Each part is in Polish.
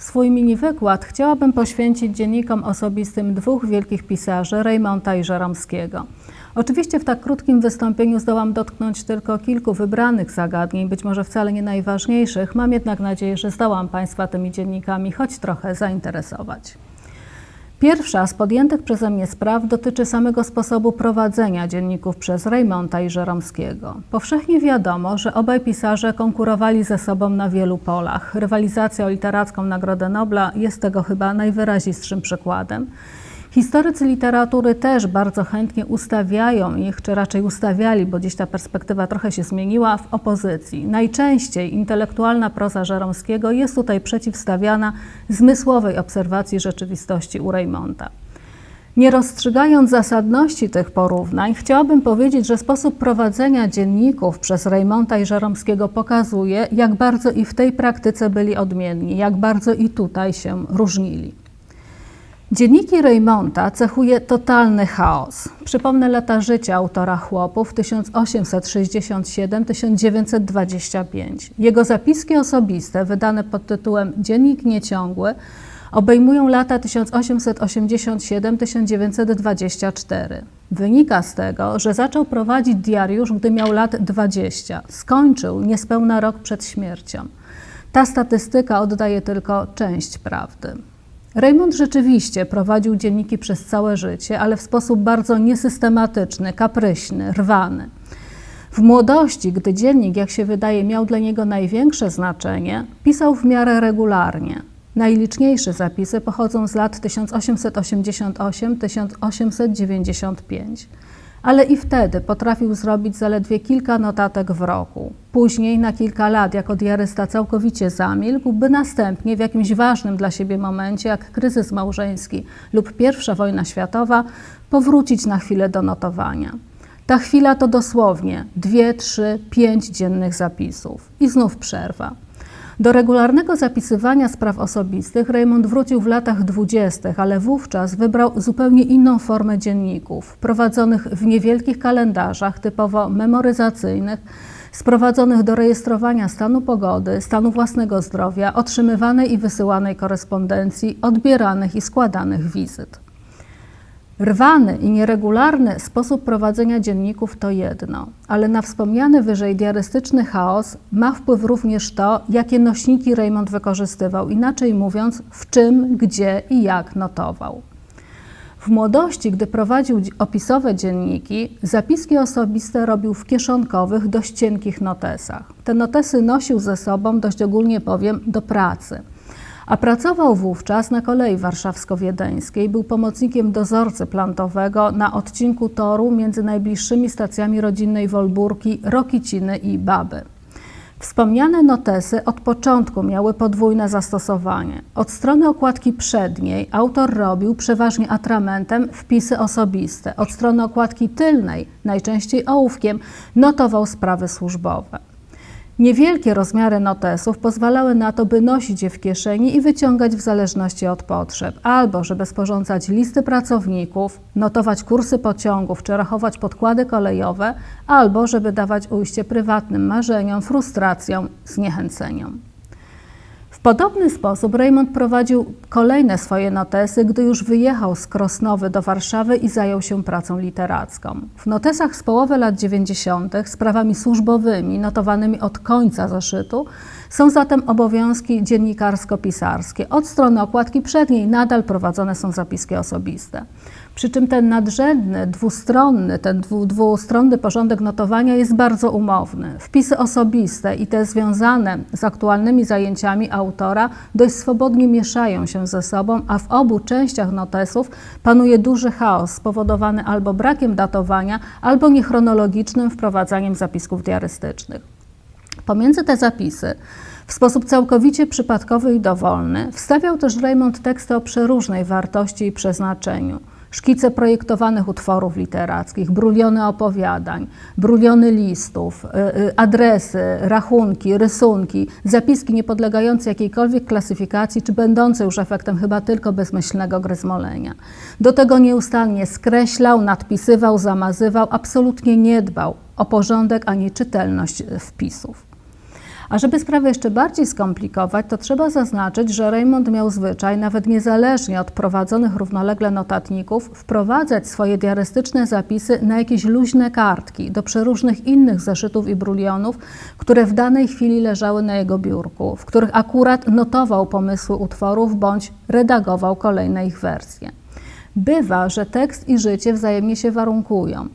Swój mini wykład chciałabym poświęcić dziennikom osobistym dwóch wielkich pisarzy, Reymonta i Żeromskiego. Oczywiście w tak krótkim wystąpieniu zdołam dotknąć tylko kilku wybranych zagadnień, być może wcale nie najważniejszych. Mam jednak nadzieję, że zdołam Państwa tymi dziennikami choć trochę zainteresować. Pierwsza z podjętych przeze mnie spraw dotyczy samego sposobu prowadzenia dzienników przez Reymonta i Żeromskiego. Powszechnie wiadomo, że obaj pisarze konkurowali ze sobą na wielu polach. Rywalizacja o literacką Nagrodę Nobla jest tego chyba najwyrazistszym przykładem. Historycy literatury też bardzo chętnie ustawiają ich, czy raczej ustawiali, bo dziś ta perspektywa trochę się zmieniła, w opozycji. Najczęściej intelektualna proza Żeromskiego jest tutaj przeciwstawiana zmysłowej obserwacji rzeczywistości u Reymonta. Nie rozstrzygając zasadności tych porównań, chciałabym powiedzieć, że sposób prowadzenia dzienników przez Reymonta i Żeromskiego pokazuje, jak bardzo i w tej praktyce byli odmienni, jak bardzo i tutaj się różnili. Dzienniki Reymonta cechuje totalny chaos. Przypomnę lata życia autora chłopów 1867-1925. Jego zapiski osobiste, wydane pod tytułem Dziennik Nieciągły, obejmują lata 1887-1924. Wynika z tego, że zaczął prowadzić diariusz, gdy miał lat 20. Skończył niespełna rok przed śmiercią. Ta statystyka oddaje tylko część prawdy. Raymond rzeczywiście prowadził dzienniki przez całe życie, ale w sposób bardzo niesystematyczny, kapryśny, rwany. W młodości, gdy dziennik, jak się wydaje, miał dla niego największe znaczenie, pisał w miarę regularnie. Najliczniejsze zapisy pochodzą z lat 1888-1895 ale i wtedy potrafił zrobić zaledwie kilka notatek w roku. Później na kilka lat jako diarysta całkowicie zamilkł, by następnie w jakimś ważnym dla siebie momencie, jak kryzys małżeński lub pierwsza wojna światowa, powrócić na chwilę do notowania. Ta chwila to dosłownie dwie, trzy, pięć dziennych zapisów i znów przerwa. Do regularnego zapisywania spraw osobistych Raymond wrócił w latach dwudziestych, ale wówczas wybrał zupełnie inną formę dzienników, prowadzonych w niewielkich kalendarzach typowo memoryzacyjnych, sprowadzonych do rejestrowania stanu pogody, stanu własnego zdrowia, otrzymywanej i wysyłanej korespondencji, odbieranych i składanych wizyt. Rwany i nieregularny sposób prowadzenia dzienników to jedno, ale na wspomniany wyżej diarystyczny chaos ma wpływ również to, jakie nośniki Raymond wykorzystywał, inaczej mówiąc, w czym, gdzie i jak notował. W młodości, gdy prowadził opisowe dzienniki, zapiski osobiste robił w kieszonkowych, dość cienkich notesach. Te notesy nosił ze sobą, dość ogólnie powiem, do pracy – a pracował wówczas na kolei warszawsko-wiedeńskiej. Był pomocnikiem dozorcy plantowego na odcinku toru między najbliższymi stacjami rodzinnej Wolburki, Rokiciny i Baby. Wspomniane notesy od początku miały podwójne zastosowanie. Od strony okładki przedniej autor robił przeważnie atramentem wpisy osobiste. Od strony okładki tylnej, najczęściej ołówkiem, notował sprawy służbowe. Niewielkie rozmiary notesów pozwalały na to, by nosić je w kieszeni i wyciągać w zależności od potrzeb, albo żeby sporządzać listy pracowników, notować kursy pociągów czy rachować podkłady kolejowe, albo żeby dawać ujście prywatnym marzeniom, frustracjom, zniechęceniom. W podobny sposób Raymond prowadził kolejne swoje notesy, gdy już wyjechał z Krosnowy do Warszawy i zajął się pracą literacką. W notesach z połowy lat 90. sprawami służbowymi notowanymi od końca zeszytu są zatem obowiązki dziennikarsko-pisarskie. Od strony okładki przedniej nadal prowadzone są zapiski osobiste. Przy czym ten nadrzędny, dwustronny, ten dwu, dwustronny porządek notowania jest bardzo umowny. Wpisy osobiste i te związane z aktualnymi zajęciami autora dość swobodnie mieszają się ze sobą, a w obu częściach notesów panuje duży chaos spowodowany albo brakiem datowania, albo niechronologicznym wprowadzaniem zapisków diarystycznych. Pomiędzy te zapisy w sposób całkowicie przypadkowy i dowolny wstawiał też Raymond teksty o przeróżnej wartości i przeznaczeniu szkice projektowanych utworów literackich, bruliony opowiadań, bruliony listów, y, y, adresy, rachunki, rysunki, zapiski niepodlegające jakiejkolwiek klasyfikacji, czy będące już efektem chyba tylko bezmyślnego gryzmolenia. Do tego nieustannie skreślał, nadpisywał, zamazywał, absolutnie nie dbał o porządek ani czytelność wpisów. A żeby sprawę jeszcze bardziej skomplikować, to trzeba zaznaczyć, że Raymond miał zwyczaj, nawet niezależnie od prowadzonych równolegle notatników, wprowadzać swoje diarystyczne zapisy na jakieś luźne kartki do przeróżnych innych zeszytów i brulionów, które w danej chwili leżały na jego biurku, w których akurat notował pomysły utworów bądź redagował kolejne ich wersje. Bywa, że tekst i życie wzajemnie się warunkują.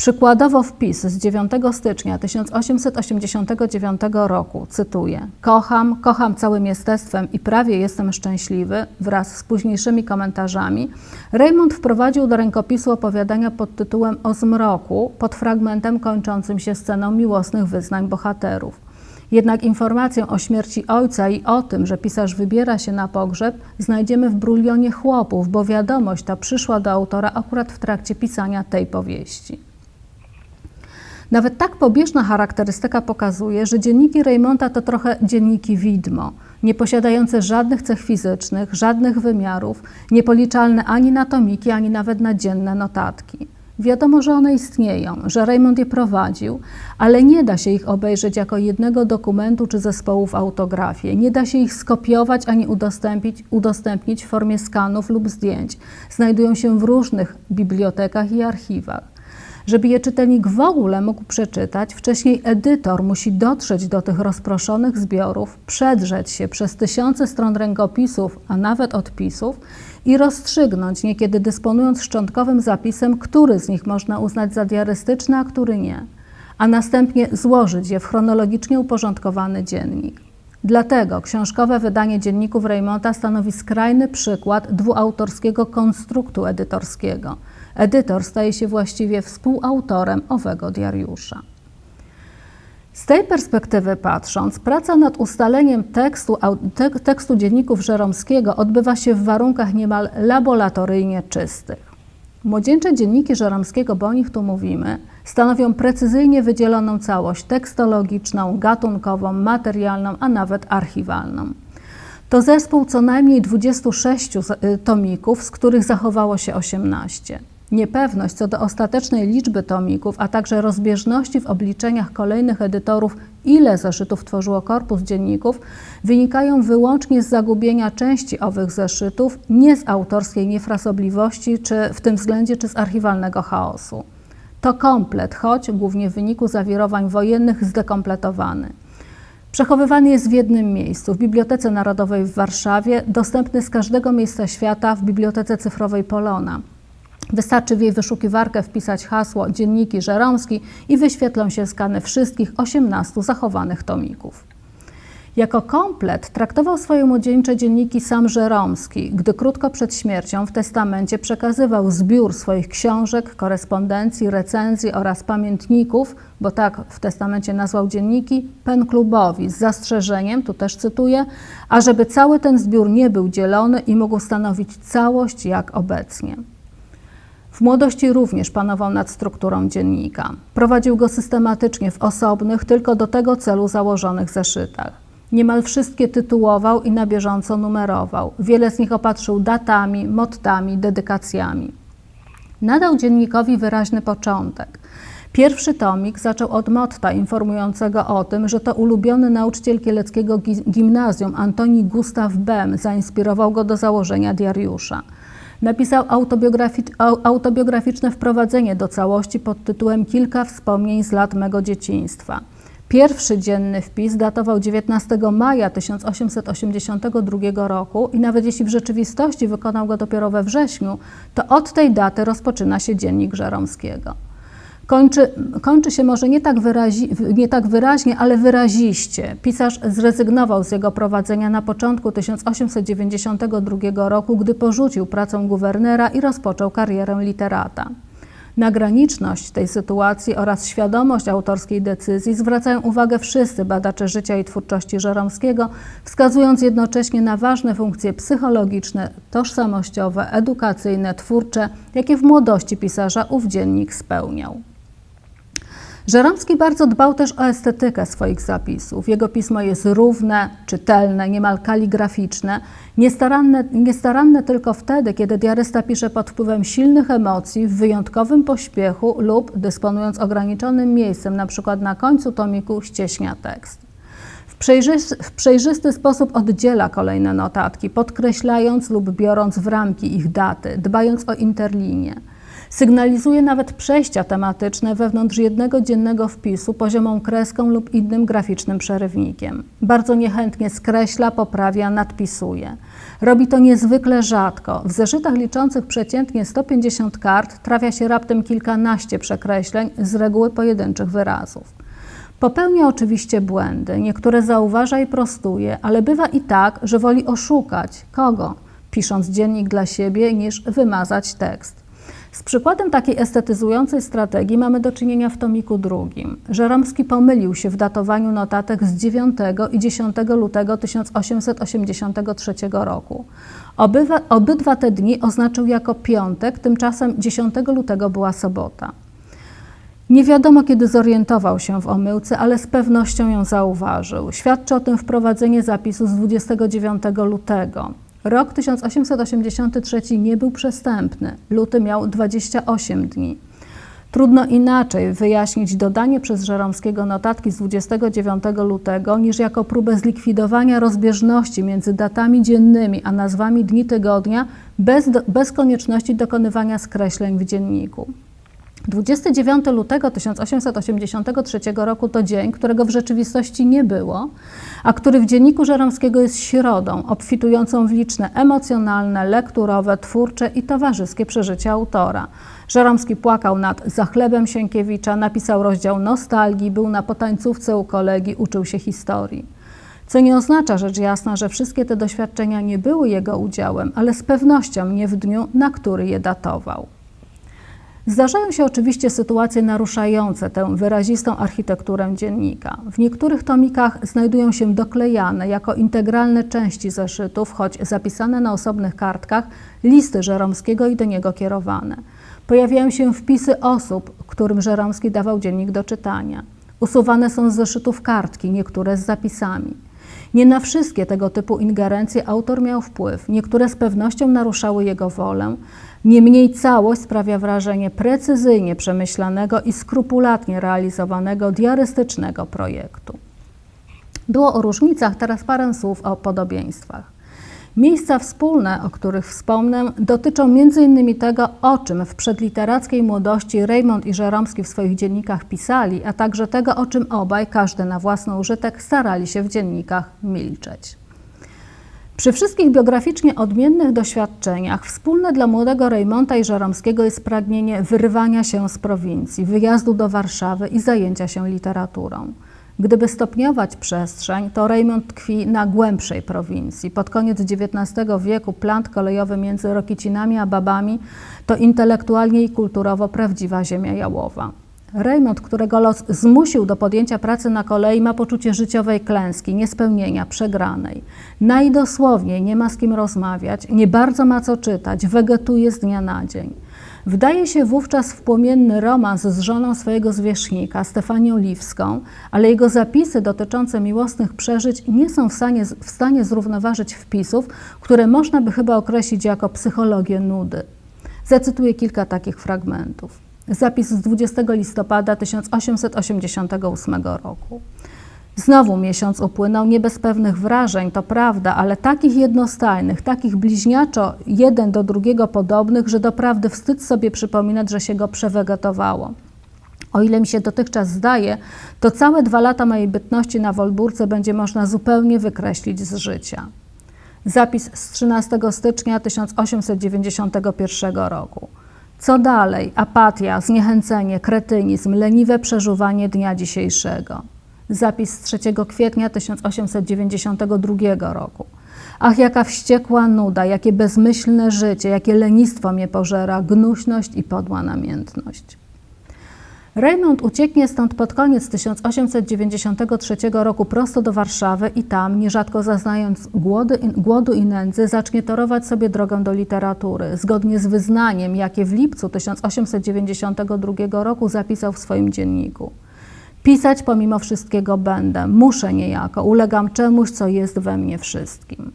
Przykładowo wpis z 9 stycznia 1889 roku, cytuję: Kocham, kocham całym jestestwem i prawie jestem szczęśliwy, wraz z późniejszymi komentarzami, Raymond wprowadził do rękopisu opowiadania pod tytułem O zmroku, pod fragmentem kończącym się sceną miłosnych wyznań bohaterów. Jednak informację o śmierci ojca i o tym, że pisarz wybiera się na pogrzeb, znajdziemy w brulionie chłopów, bo wiadomość ta przyszła do autora akurat w trakcie pisania tej powieści. Nawet tak pobieżna charakterystyka pokazuje, że dzienniki Raymonta to trochę dzienniki widmo, nie posiadające żadnych cech fizycznych, żadnych wymiarów, niepoliczalne ani na tomiki, ani nawet na dzienne notatki. Wiadomo, że one istnieją, że Raymond je prowadził, ale nie da się ich obejrzeć jako jednego dokumentu czy zespołu w autografie. Nie da się ich skopiować ani udostępnić, udostępnić w formie skanów lub zdjęć. Znajdują się w różnych bibliotekach i archiwach. Żeby je czytelnik w ogóle mógł przeczytać, wcześniej edytor musi dotrzeć do tych rozproszonych zbiorów, przedrzeć się przez tysiące stron rękopisów, a nawet odpisów i rozstrzygnąć, niekiedy dysponując szczątkowym zapisem, który z nich można uznać za diarystyczny, a który nie, a następnie złożyć je w chronologicznie uporządkowany dziennik. Dlatego książkowe wydanie dzienników Raymonta stanowi skrajny przykład dwuautorskiego konstruktu edytorskiego – Edytor staje się właściwie współautorem owego diariusza. Z tej perspektywy patrząc, praca nad ustaleniem tekstu, tekstu dzienników Żeromskiego odbywa się w warunkach niemal laboratoryjnie czystych. Młodzieńcze dzienniki Żeromskiego, bo o nich tu mówimy, stanowią precyzyjnie wydzieloną całość tekstologiczną, gatunkową, materialną, a nawet archiwalną. To zespół co najmniej 26 tomików, z których zachowało się 18. Niepewność co do ostatecznej liczby tomików, a także rozbieżności w obliczeniach kolejnych edytorów, ile zeszytów tworzyło korpus dzienników, wynikają wyłącznie z zagubienia części owych zeszytów, nie z autorskiej niefrasobliwości, czy w tym względzie, czy z archiwalnego chaosu. To komplet, choć głównie w wyniku zawirowań wojennych zdekompletowany. Przechowywany jest w jednym miejscu, w Bibliotece Narodowej w Warszawie, dostępny z każdego miejsca świata w Bibliotece Cyfrowej Polona. Wystarczy w jej wyszukiwarkę wpisać hasło dzienniki Żeromski i wyświetlą się skany wszystkich 18 zachowanych tomików. Jako komplet traktował swoje młodzieńcze dzienniki sam Żeromski, gdy krótko przed śmiercią w testamencie przekazywał zbiór swoich książek, korespondencji, recenzji oraz pamiętników, bo tak w testamencie nazwał dzienniki, pen klubowi z zastrzeżeniem, tu też cytuję, ażeby cały ten zbiór nie był dzielony i mógł stanowić całość jak obecnie. W młodości również panował nad strukturą dziennika. Prowadził go systematycznie w osobnych, tylko do tego celu założonych zeszytach. Niemal wszystkie tytułował i na bieżąco numerował. Wiele z nich opatrzył datami, mottami, dedykacjami. Nadał dziennikowi wyraźny początek. Pierwszy tomik zaczął od motta informującego o tym, że to ulubiony nauczyciel kieleckiego gimnazjum Antoni Gustaw Bem zainspirował go do założenia diariusza. Napisał autobiograficzne wprowadzenie do całości pod tytułem Kilka wspomnień z lat mego dzieciństwa. Pierwszy dzienny wpis datował 19 maja 1882 roku i nawet jeśli w rzeczywistości wykonał go dopiero we wrześniu, to od tej daty rozpoczyna się dziennik Żeromskiego kończy, kończy się może nie tak, wyrazi, nie tak wyraźnie, ale wyraziście. Pisarz zrezygnował z jego prowadzenia na początku 1892 roku, gdy porzucił pracę guwernera i rozpoczął karierę literata. Na graniczność tej sytuacji oraz świadomość autorskiej decyzji zwracają uwagę wszyscy badacze życia i twórczości Żeromskiego, wskazując jednocześnie na ważne funkcje psychologiczne, tożsamościowe, edukacyjne, twórcze, jakie w młodości pisarza ów dziennik spełniał. Żeromski bardzo dbał też o estetykę swoich zapisów. Jego pismo jest równe, czytelne, niemal kaligraficzne, niestaranne, niestaranne tylko wtedy, kiedy diarysta pisze pod wpływem silnych emocji, w wyjątkowym pośpiechu lub dysponując ograniczonym miejscem, na przykład na końcu tomiku, ścieśnia tekst. w przejrzysty sposób oddziela kolejne notatki, podkreślając lub biorąc w ramki ich daty, dbając o interlinie. Sygnalizuje nawet przejścia tematyczne wewnątrz jednego dziennego wpisu poziomą kreską lub innym graficznym przerywnikiem. Bardzo niechętnie skreśla, poprawia, nadpisuje. Robi to niezwykle rzadko. W zeszytach liczących przeciętnie 150 kart trafia się raptem kilkanaście przekreśleń, z reguły pojedynczych wyrazów. Popełnia oczywiście błędy, niektóre zauważa i prostuje, ale bywa i tak, że woli oszukać kogo, pisząc dziennik dla siebie, niż wymazać tekst. Z przykładem takiej estetyzującej strategii mamy do czynienia w tomiku drugim. Żeromski pomylił się w datowaniu notatek z 9 i 10 lutego 1883 roku. Obywa, obydwa te dni oznaczył jako piątek, tymczasem 10 lutego była sobota. Nie wiadomo, kiedy zorientował się w omyłce, ale z pewnością ją zauważył. Świadczy o tym wprowadzenie zapisu z 29 lutego. Rok 1883 nie był przestępny. Luty miał 28 dni. Trudno inaczej wyjaśnić dodanie przez Żeromskiego notatki z 29 lutego niż jako próbę zlikwidowania rozbieżności między datami dziennymi a nazwami dni tygodnia bez, do, bez konieczności dokonywania skreśleń w dzienniku. 29 lutego 1883 roku to dzień, którego w rzeczywistości nie było, a który w dzienniku Żeromskiego jest środą, obfitującą w liczne emocjonalne, lekturowe, twórcze i towarzyskie przeżycia autora. Żeromski płakał nad zachlebem Sienkiewicza, napisał rozdział nostalgii, był na potańcówce u kolegi, uczył się historii. Co nie oznacza rzecz jasna, że wszystkie te doświadczenia nie były jego udziałem, ale z pewnością nie w dniu, na który je datował. Zdarzają się oczywiście sytuacje naruszające tę wyrazistą architekturę dziennika. W niektórych tomikach znajdują się doklejane jako integralne części zeszytów, choć zapisane na osobnych kartkach, listy Żeromskiego i do niego kierowane. Pojawiają się wpisy osób, którym Żeromski dawał dziennik do czytania. Usuwane są z zeszytów kartki, niektóre z zapisami. Nie na wszystkie tego typu ingerencje autor miał wpływ. Niektóre z pewnością naruszały jego wolę, Niemniej całość sprawia wrażenie precyzyjnie przemyślanego i skrupulatnie realizowanego diarystycznego projektu. Było o różnicach, teraz parę słów o podobieństwach. Miejsca wspólne, o których wspomnę, dotyczą m.in. tego, o czym w przedliterackiej młodości Raymond i Żeromski w swoich dziennikach pisali, a także tego, o czym obaj, każdy na własny użytek, starali się w dziennikach milczeć. Przy wszystkich biograficznie odmiennych doświadczeniach wspólne dla młodego Reymonta i Żeromskiego jest pragnienie wyrwania się z prowincji, wyjazdu do Warszawy i zajęcia się literaturą. Gdyby stopniować przestrzeń, to Raymond tkwi na głębszej prowincji. Pod koniec XIX wieku plant kolejowy między Rokicinami a Babami to intelektualnie i kulturowo prawdziwa ziemia jałowa. Raymond, którego los zmusił do podjęcia pracy na kolei, ma poczucie życiowej klęski, niespełnienia, przegranej. Najdosłowniej nie ma z kim rozmawiać, nie bardzo ma co czytać, wegetuje z dnia na dzień. Wdaje się wówczas w płomienny romans z żoną swojego zwierzchnika, Stefanią Liwską, ale jego zapisy dotyczące miłosnych przeżyć nie są w stanie, w stanie zrównoważyć wpisów, które można by chyba określić jako psychologię nudy. Zacytuję kilka takich fragmentów. Zapis z 20 listopada 1888 roku. Znowu miesiąc upłynął nie bez pewnych wrażeń, to prawda, ale takich jednostajnych, takich bliźniaczo jeden do drugiego podobnych, że doprawdy wstyd sobie przypominać, że się go przewegetowało. O ile mi się dotychczas zdaje, to całe dwa lata mojej bytności na Wolburce będzie można zupełnie wykreślić z życia. Zapis z 13 stycznia 1891 roku. Co dalej? Apatia, zniechęcenie, kretynizm, leniwe przeżuwanie dnia dzisiejszego. Zapis z 3 kwietnia 1892 roku. Ach, jaka wściekła nuda, jakie bezmyślne życie, jakie lenistwo mnie pożera, gnuśność i podła namiętność. Raymond ucieknie stąd pod koniec 1893 roku prosto do Warszawy i tam, nierzadko zaznając głody, głodu i nędzy, zacznie torować sobie drogę do literatury, zgodnie z wyznaniem, jakie w lipcu 1892 roku zapisał w swoim dzienniku. Pisać pomimo wszystkiego będę, muszę niejako, ulegam czemuś, co jest we mnie wszystkim.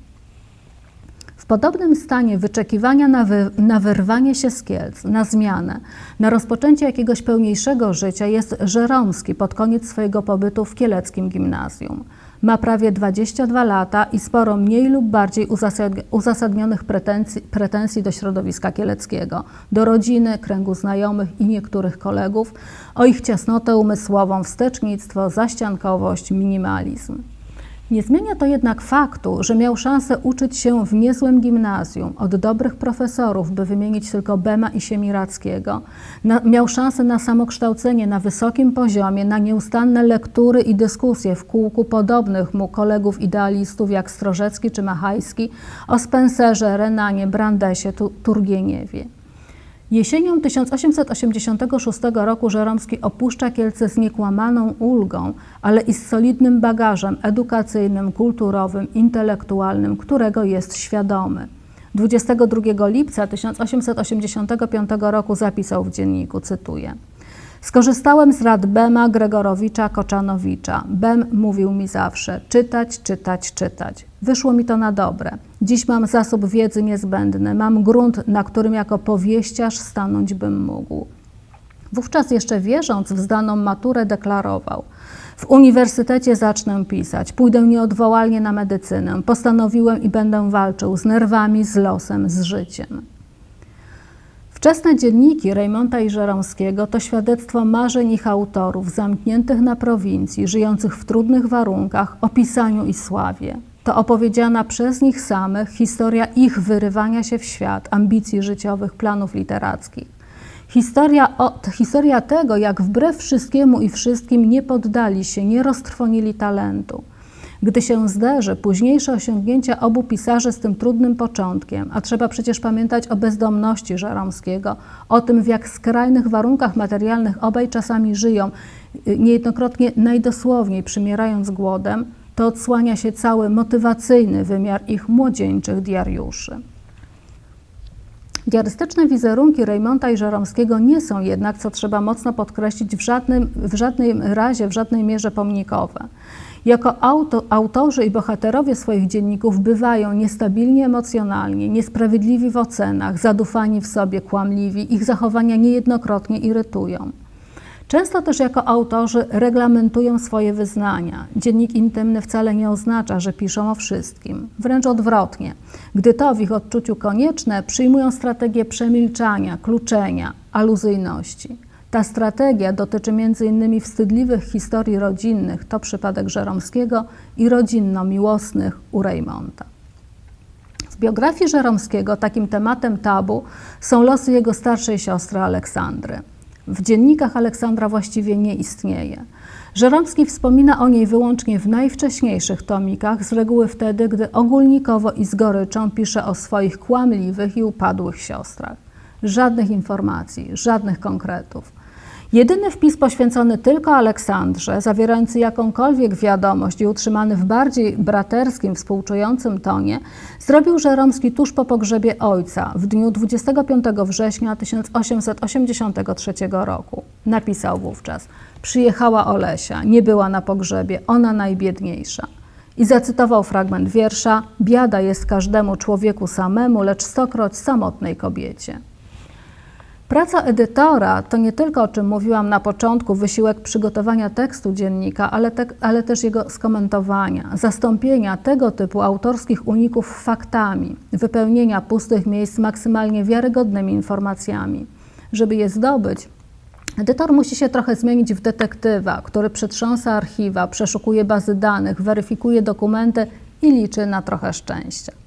W podobnym stanie wyczekiwania na, wy, na wyrwanie się z Kielc, na zmianę, na rozpoczęcie jakiegoś pełniejszego życia jest Żeromski pod koniec swojego pobytu w kieleckim gimnazjum. Ma prawie 22 lata i sporo mniej lub bardziej uzasad- uzasadnionych pretensji, pretensji do środowiska kieleckiego, do rodziny, kręgu znajomych i niektórych kolegów, o ich ciasnotę umysłową, wstecznictwo, zaściankowość, minimalizm. Nie zmienia to jednak faktu, że miał szansę uczyć się w niezłym gimnazjum od dobrych profesorów, by wymienić tylko Bema i Siemirackiego. Na, miał szansę na samokształcenie na wysokim poziomie, na nieustanne lektury i dyskusje w kółku podobnych mu kolegów idealistów jak Strożecki czy Machajski o Spencerze, Renanie, Brandesie, Tu- Turgieniewie. Jesienią 1886 roku Żeromski opuszcza Kielce z niekłamaną ulgą, ale i z solidnym bagażem edukacyjnym, kulturowym, intelektualnym, którego jest świadomy. 22 lipca 1885 roku zapisał w dzienniku, cytuję: Skorzystałem z rad Bema, Gregorowicza, Koczanowicza. Bem mówił mi zawsze: czytać, czytać, czytać. Wyszło mi to na dobre. Dziś mam zasób wiedzy niezbędny, mam grunt, na którym jako powieściarz stanąć bym mógł. Wówczas jeszcze wierząc w zdaną maturę deklarował: W uniwersytecie zacznę pisać, pójdę nieodwołalnie na medycynę. Postanowiłem i będę walczył z nerwami, z losem, z życiem. Wczesne dzienniki Rejmonta i Żeromskiego to świadectwo marzeń ich autorów zamkniętych na prowincji, żyjących w trudnych warunkach, o pisaniu i sławie. To opowiedziana przez nich samych historia ich wyrywania się w świat, ambicji życiowych, planów literackich. Historia, o, historia tego, jak wbrew wszystkiemu i wszystkim nie poddali się, nie roztrwonili talentu. Gdy się zderzy późniejsze osiągnięcia obu pisarzy z tym trudnym początkiem, a trzeba przecież pamiętać o bezdomności Żeromskiego, o tym, w jak skrajnych warunkach materialnych obaj czasami żyją, y, niejednokrotnie najdosłowniej przymierając głodem, to odsłania się cały motywacyjny wymiar ich młodzieńczych diariuszy. Diarystyczne wizerunki Rejmonta i Żeromskiego nie są jednak, co trzeba mocno podkreślić, w, żadnym, w żadnym razie, w żadnej mierze pomnikowe. Jako auto, autorzy i bohaterowie swoich dzienników bywają niestabilni emocjonalnie, niesprawiedliwi w ocenach, zadufani w sobie, kłamliwi, ich zachowania niejednokrotnie irytują. Często też jako autorzy reglamentują swoje wyznania. Dziennik intymny wcale nie oznacza, że piszą o wszystkim. Wręcz odwrotnie. Gdy to w ich odczuciu konieczne, przyjmują strategię przemilczania, kluczenia, aluzyjności. Ta strategia dotyczy m.in. wstydliwych historii rodzinnych, to przypadek Żeromskiego, i rodzinno-miłosnych u Rejmonta. W biografii Żeromskiego takim tematem tabu są losy jego starszej siostry Aleksandry. W dziennikach Aleksandra właściwie nie istnieje. Żeromski wspomina o niej wyłącznie w najwcześniejszych tomikach, z reguły wtedy, gdy ogólnikowo i z goryczą pisze o swoich kłamliwych i upadłych siostrach. Żadnych informacji, żadnych konkretów. Jedyny wpis poświęcony tylko Aleksandrze, zawierający jakąkolwiek wiadomość i utrzymany w bardziej braterskim, współczującym tonie, zrobił Żeromski tuż po pogrzebie ojca w dniu 25 września 1883 roku. Napisał wówczas: Przyjechała Olesia, nie była na pogrzebie, ona najbiedniejsza. I zacytował fragment wiersza: Biada jest każdemu człowieku samemu, lecz stokroć samotnej kobiecie. Praca edytora to nie tylko, o czym mówiłam na początku, wysiłek przygotowania tekstu dziennika, ale, te, ale też jego skomentowania, zastąpienia tego typu autorskich uników faktami, wypełnienia pustych miejsc maksymalnie wiarygodnymi informacjami. Żeby je zdobyć, edytor musi się trochę zmienić w detektywa, który przetrząsa archiwa, przeszukuje bazy danych, weryfikuje dokumenty i liczy na trochę szczęścia.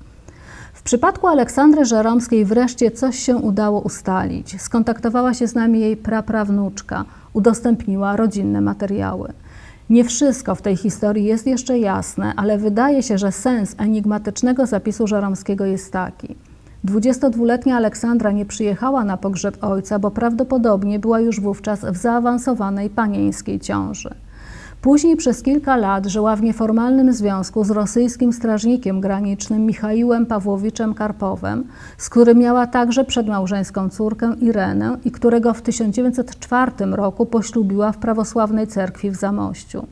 W przypadku Aleksandry Żeromskiej wreszcie coś się udało ustalić. Skontaktowała się z nami jej praprawnuczka, udostępniła rodzinne materiały. Nie wszystko w tej historii jest jeszcze jasne, ale wydaje się, że sens enigmatycznego zapisu Żeromskiego jest taki. 22-letnia Aleksandra nie przyjechała na pogrzeb ojca, bo prawdopodobnie była już wówczas w zaawansowanej panieńskiej ciąży. Później przez kilka lat żyła w nieformalnym związku z rosyjskim strażnikiem granicznym Michaiłem Pawłowiczem Karpowem, z którym miała także przedmałżeńską córkę Irenę i którego w 1904 roku poślubiła w prawosławnej cerkwi w Zamościu.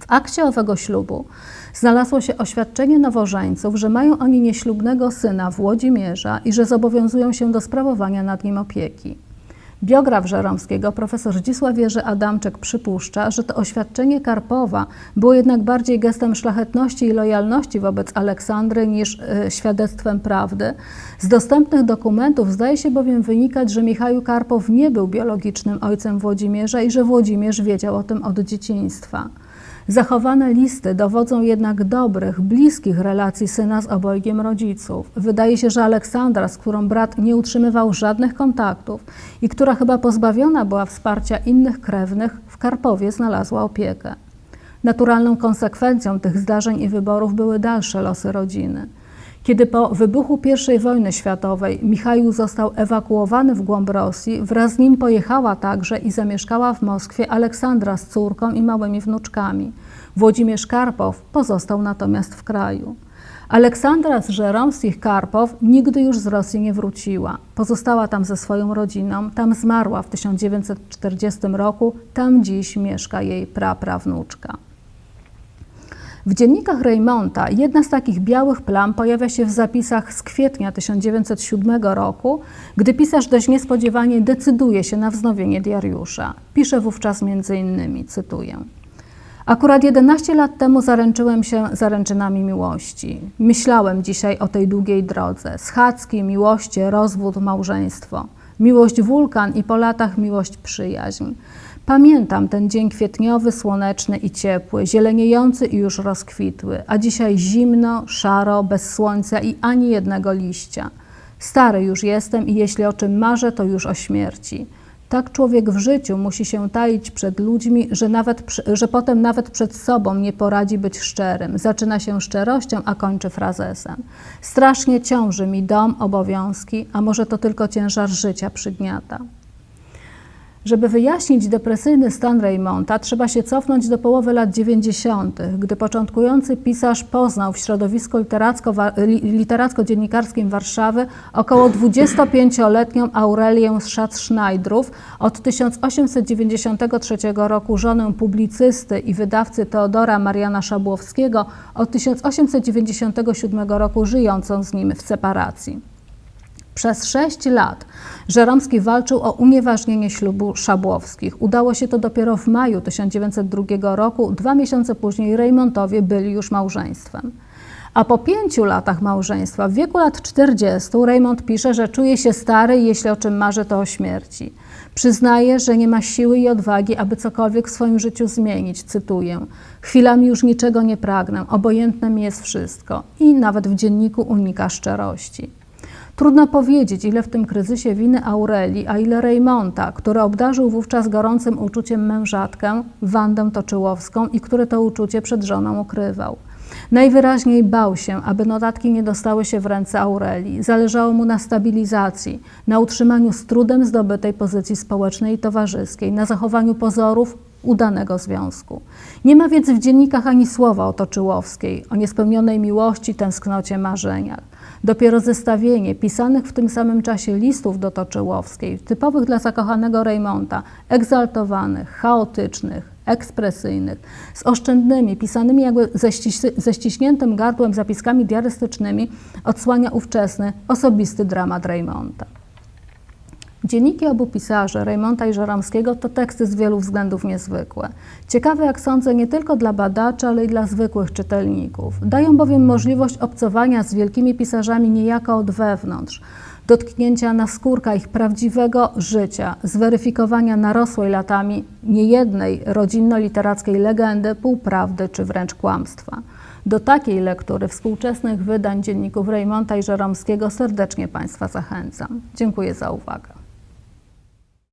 W akcie owego ślubu znalazło się oświadczenie nowożeńców, że mają oni nieślubnego syna Włodzimierza i że zobowiązują się do sprawowania nad nim opieki. Biograf Żeromskiego, profesor Zdzisław Jerzy Adamczyk przypuszcza, że to oświadczenie Karpowa było jednak bardziej gestem szlachetności i lojalności wobec Aleksandry niż y, świadectwem prawdy. Z dostępnych dokumentów zdaje się bowiem wynikać, że Michał Karpow nie był biologicznym ojcem Włodzimierza i że Włodzimierz wiedział o tym od dzieciństwa. Zachowane listy dowodzą jednak dobrych, bliskich relacji syna z obojgiem rodziców. Wydaje się, że Aleksandra, z którą brat nie utrzymywał żadnych kontaktów i która chyba pozbawiona była wsparcia innych krewnych, w Karpowie znalazła opiekę. Naturalną konsekwencją tych zdarzeń i wyborów były dalsze losy rodziny. Kiedy po wybuchu I wojny światowej Michał został ewakuowany w głąb Rosji, wraz z nim pojechała także i zamieszkała w Moskwie Aleksandra z córką i małymi wnuczkami. Włodzimierz Karpow pozostał natomiast w kraju. Aleksandra z Żeromskich Karpow nigdy już z Rosji nie wróciła. Pozostała tam ze swoją rodziną, tam zmarła w 1940 roku, tam dziś mieszka jej praprawnuczka. W dziennikach Reymonta jedna z takich białych plam pojawia się w zapisach z kwietnia 1907 roku, gdy pisarz dość niespodziewanie decyduje się na wznowienie diariusza. Pisze wówczas między innymi, cytuję. Akurat 11 lat temu zaręczyłem się zaręczynami miłości. Myślałem dzisiaj o tej długiej drodze. Schadzki, miłości, rozwód, małżeństwo. Miłość wulkan i po latach miłość przyjaźń. Pamiętam ten dzień kwietniowy, słoneczny i ciepły, zieleniejący i już rozkwitły, a dzisiaj zimno, szaro, bez słońca i ani jednego liścia. Stary już jestem i jeśli o czym marzę, to już o śmierci. Tak człowiek w życiu musi się taić przed ludźmi, że, nawet, że potem nawet przed sobą nie poradzi być szczerym. Zaczyna się szczerością, a kończy frazesem. Strasznie ciąży mi dom, obowiązki, a może to tylko ciężar życia przygniata. Żeby wyjaśnić depresyjny stan Reymonta, trzeba się cofnąć do połowy lat 90., gdy początkujący pisarz poznał w środowisku literacko-dziennikarskim Warszawy około 25-letnią Aurelię Schatz-Schneidrów, od 1893 roku żonę publicysty i wydawcy Teodora Mariana Szabłowskiego, od 1897 roku żyjącą z nim w separacji. Przez sześć lat Żeromski walczył o unieważnienie ślubu Szabłowskich. Udało się to dopiero w maju 1902 roku. Dwa miesiące później Reymontowie byli już małżeństwem. A po pięciu latach małżeństwa, w wieku lat 40, Raymond pisze, że czuje się stary jeśli o czym marzy, to o śmierci. Przyznaje, że nie ma siły i odwagi, aby cokolwiek w swoim życiu zmienić. Cytuję: Chwilami już niczego nie pragnę, obojętne mi jest wszystko. I nawet w dzienniku unika szczerości. Trudno powiedzieć, ile w tym kryzysie winy Aureli, a ile Reymonta, który obdarzył wówczas gorącym uczuciem mężatkę, Wandę Toczyłowską i który to uczucie przed żoną ukrywał. Najwyraźniej bał się, aby notatki nie dostały się w ręce Aureli. Zależało mu na stabilizacji, na utrzymaniu z trudem zdobytej pozycji społecznej i towarzyskiej, na zachowaniu pozorów udanego związku. Nie ma więc w dziennikach ani słowa o Toczyłowskiej, o niespełnionej miłości, tęsknocie, marzeniach. Dopiero zestawienie pisanych w tym samym czasie listów do Toczyłowskiej, typowych dla zakochanego Reymonta, egzaltowanych, chaotycznych, ekspresyjnych, z oszczędnymi, pisanymi jakby ze, ściś ze ściśniętym gardłem zapiskami diarystycznymi, odsłania ówczesny, osobisty dramat Reymonta. Dzienniki obu pisarzy, Reymonta i Żeromskiego, to teksty z wielu względów niezwykłe. Ciekawe, jak sądzę, nie tylko dla badaczy, ale i dla zwykłych czytelników. Dają bowiem możliwość obcowania z wielkimi pisarzami niejako od wewnątrz, dotknięcia na skórka ich prawdziwego życia, zweryfikowania narosłej latami niejednej rodzinno-literackiej legendy, półprawdy czy wręcz kłamstwa. Do takiej lektury współczesnych wydań dzienników Reymonta i Żeromskiego serdecznie Państwa zachęcam. Dziękuję za uwagę.